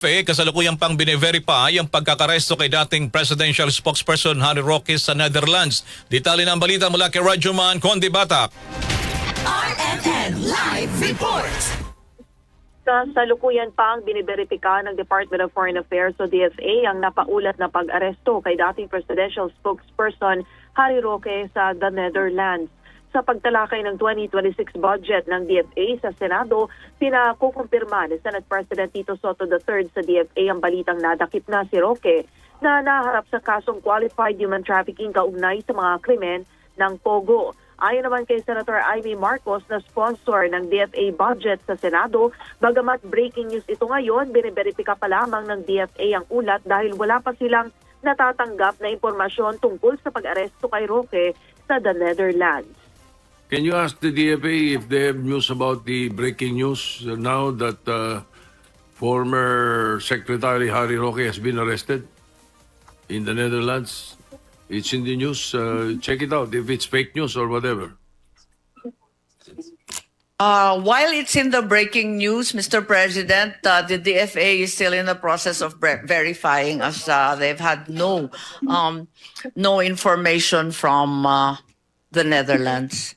FA kasalukuyang pang bine-verify ang pagkakaresto kay dating presidential spokesperson Harry Roque sa Netherlands. Detalye ng balita mula kay Rajuman Conde Batak. RMN Live Report. Kasalukuyan pa ang biniberipika ng Department of Foreign Affairs o DFA ang napaulat na pag-aresto kay dating presidential spokesperson Harry Roque sa the Netherlands. Sa pagtalakay ng 2026 budget ng DFA sa Senado, pinakukumpirma ni Senate President Tito Soto III sa DFA ang balitang nadakip na si Roque na naharap sa kasong qualified human trafficking kaugnay sa mga krimen ng Pogo. Ayon naman kay Senator Amy Marcos na sponsor ng DFA budget sa Senado, bagamat breaking news ito ngayon, biniberipika pa lamang ng DFA ang ulat dahil wala pa silang natatanggap na impormasyon tungkol sa pag-aresto kay Roque sa the Netherlands. Can you ask the DFA if they have news about the breaking news now that uh, former Secretary Harry Roque has been arrested in the Netherlands? It's in the news. Uh, check it out if it's fake news or whatever. Uh, while it's in the breaking news, Mr. President, uh, the DFA is still in the process of ver- verifying as uh, they've had no um, no information from uh, the Netherlands.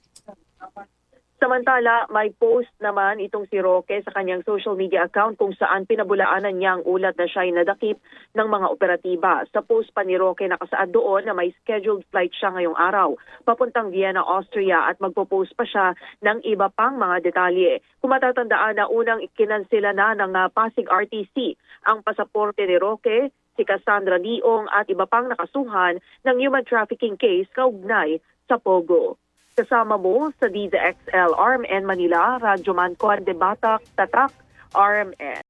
Samantala, may post naman itong si Roque sa kanyang social media account kung saan pinabulaanan niya ang ulat na siya ay nadakip ng mga operatiba. Sa post pa ni Roque nakasaad doon na may scheduled flight siya ngayong araw papuntang Vienna, Austria at magpo-post pa siya ng iba pang mga detalye. Kung matatandaan na unang ikinansila na ng uh, Pasig RTC ang pasaporte ni Roque, si Cassandra Leong at iba pang nakasuhan ng human trafficking case kaugnay sa Pogo. Kasama mo sa DZXL RMN Manila, Radyo Man Conde Batak, Tatak, RMN.